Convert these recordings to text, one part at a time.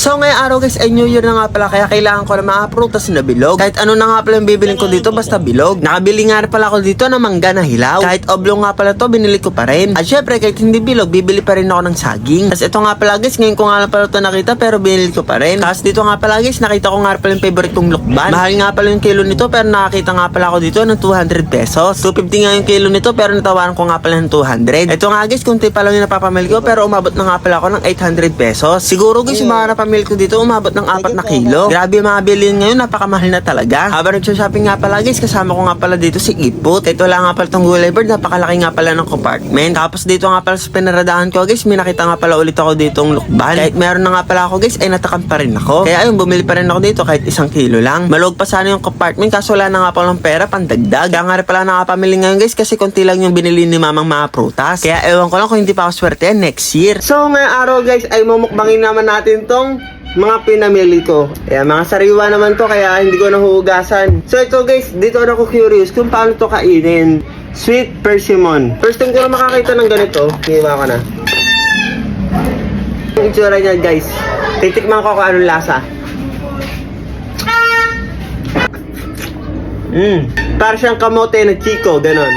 So ngayong araw guys ay New Year na nga pala kaya kailangan ko na mga prutas na bilog. Kahit ano na nga pala yung bibiling ko dito basta bilog. Nakabili nga pala ako dito ng mangga na hilaw. Kahit oblong nga pala to binili ko pa rin. At syempre kahit hindi bilog bibili pa rin ako ng saging. Tapos ito nga pala guys ngayon ko nga pala to nakita pero binili ko pa rin. Tapos dito nga pala guys nakita ko nga pala yung favorite kong lukban. Mahal nga pala yung kilo nito pero nakakita nga pala ako dito ng 200 pesos. 250 nga yung kilo nito pero natawaran ko nga pala ng 200. Ito nga guys kunti pa lang yung napapamili ko pero umabot na nga pala ako ng 800 pesos. Siguro guys yung mga napamili ko dito umabot ng 4 na kilo. Grabe yung mga bilhin ngayon napakamahal na talaga. Habang nagsha-shopping nga pala guys kasama ko nga pala dito si Ipot. Ito lang nga pala tong gulay bird napakalaki nga pala ng compartment. Tapos dito nga pala sa pinaradahan ko guys may nakita nga pala ulit ako dito ng lukban. Kahit meron na nga pala ako guys ay natakam pa rin ako. Kaya ayun bumili pa rin ako dito kahit isang kilo lang. Maluwag pa sana yung compartment kaso wala na nga pala ng pera pandagdag. Kaya nga rin pala nakapamili ngayon guys kasi konti lang yung binili ni mamang mga prutas. Kaya ewan ko lang kung hindi pa ako swerte next year. So ngayong araw guys ay mumukbangin naman natin tong mga pinamili ko. Ayan, mga sariwa naman to kaya hindi ko nahuhugasan. So ito guys, dito na ako curious kung paano to kainin. Sweet persimmon. First time ko na makakita ng ganito. Hiwa ko na. Yung itsura niya guys. Titikman ko kung anong lasa. Mmm. Para siyang kamote na chico, ganon.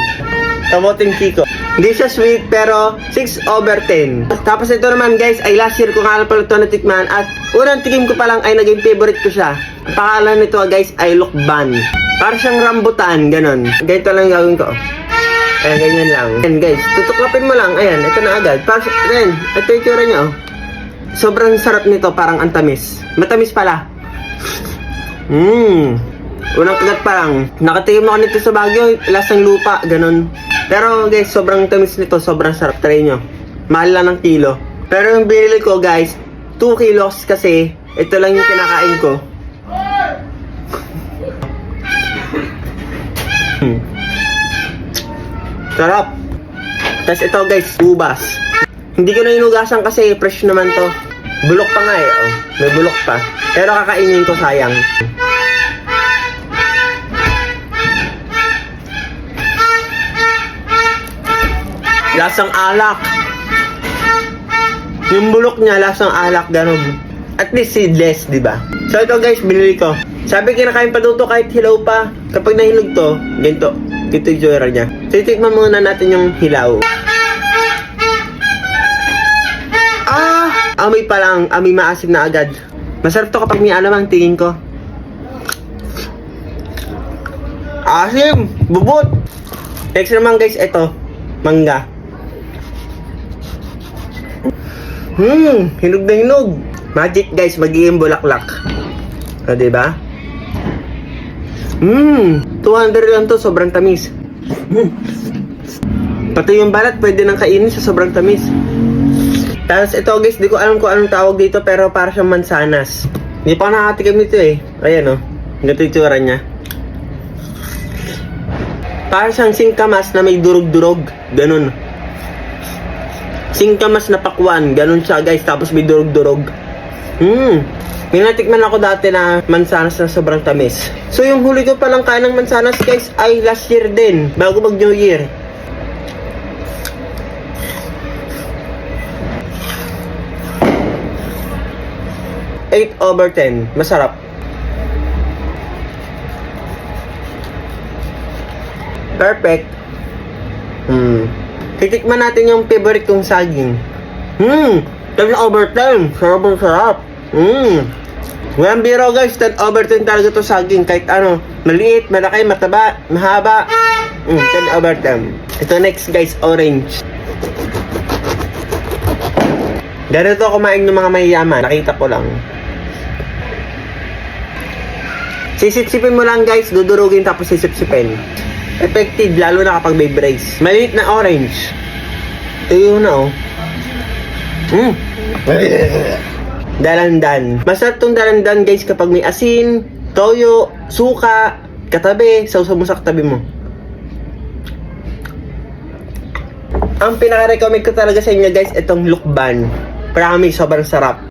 Kamoteng chico. Hindi siya sweet pero 6 over 10. Tapos ito naman guys ay last year ko nga pala ito natikman at unang tikim ko pa lang ay naging favorite ko siya. Ang pangalan nito guys ay lukban. Para siyang rambutan, ganon. Ganito lang gagawin ko. Ayan, ganyan lang. Ayan guys, tutuklapin mo lang. Ayan, ito na agad. Para, ayan, ito yung tsura niya oh. Sobrang sarap nito, parang antamis. Matamis pala. Mmm. Unang kagat pa lang. Nakatikim ako nito sa Baguio, lasang lupa, ganun. Pero guys, sobrang tamis nito, sobrang sarap. Try nyo. Mahal lang ng kilo. Pero yung binili ko guys, 2 kilos kasi ito lang yung kinakain ko. Hmm. Sarap. Tapos ito guys, ubas. Hindi ko na inugasan kasi fresh naman to. Bulok pa nga eh. Oh. May bulok pa. Pero kakainin ko sayang. Lasang alak. Yung bulok niya, lasang alak, ganun. At least seedless, di ba? So ito guys, binili ko. Sabi kinakain pa daw to kahit hilaw pa. Kapag nahilog to, ganito. Ito yung tsura niya. So itikman muna natin yung hilaw. Ah! Amoy pa lang, amoy maasim na agad. Masarap to kapag may alamang tingin ko. Asim! Bubot! Next naman guys, ito. Mangga. Hmm, hinog na hinog. Magic guys, magiging bulaklak. O, diba? Hmm, 200 lang to, sobrang tamis. Hmm. Pati yung balat, pwede nang kainin sa sobrang tamis. Tapos ito guys, di ko alam kung anong tawag dito, pero para siyang mansanas. Hindi pa nakatikim nito eh. Ayan o, ganito yung tsura niya. Para siyang singkamas na may durog-durog. Ganun. Singkamas na pakwan. Ganun siya guys. Tapos may durog-durog. Hmm. May natikman ako dati na mansanas na sobrang tamis. So yung huli ko palang kain ng mansanas guys ay last year din. Bago mag New Year. Eight over 10. Masarap. Perfect. Hmm. Titikman natin yung favorite kong saging. Hmm. 10 over 10. Sarap sarap. Hmm. Walang biro guys. 10 over 10 talaga to saging. Kahit ano. Maliit, malaki, mataba, mahaba. Hmm. 10 over 10. Ito next guys. Orange. Ganito kumain ng mga mayayaman. Nakita ko lang. Sisipsipin mo lang guys. Dudurugin tapos sisipsipin. Effective, lalo na kapag may brace. Maliit na orange. Ito yun na, oh. Mm. Dalandan. Masarap tong dalandan, guys, kapag may asin, toyo, suka, katabi, sausaw mo sa katabi mo. Ang pinaka-recommend ko talaga sa inyo, guys, itong lukban. Promise, sobrang sarap.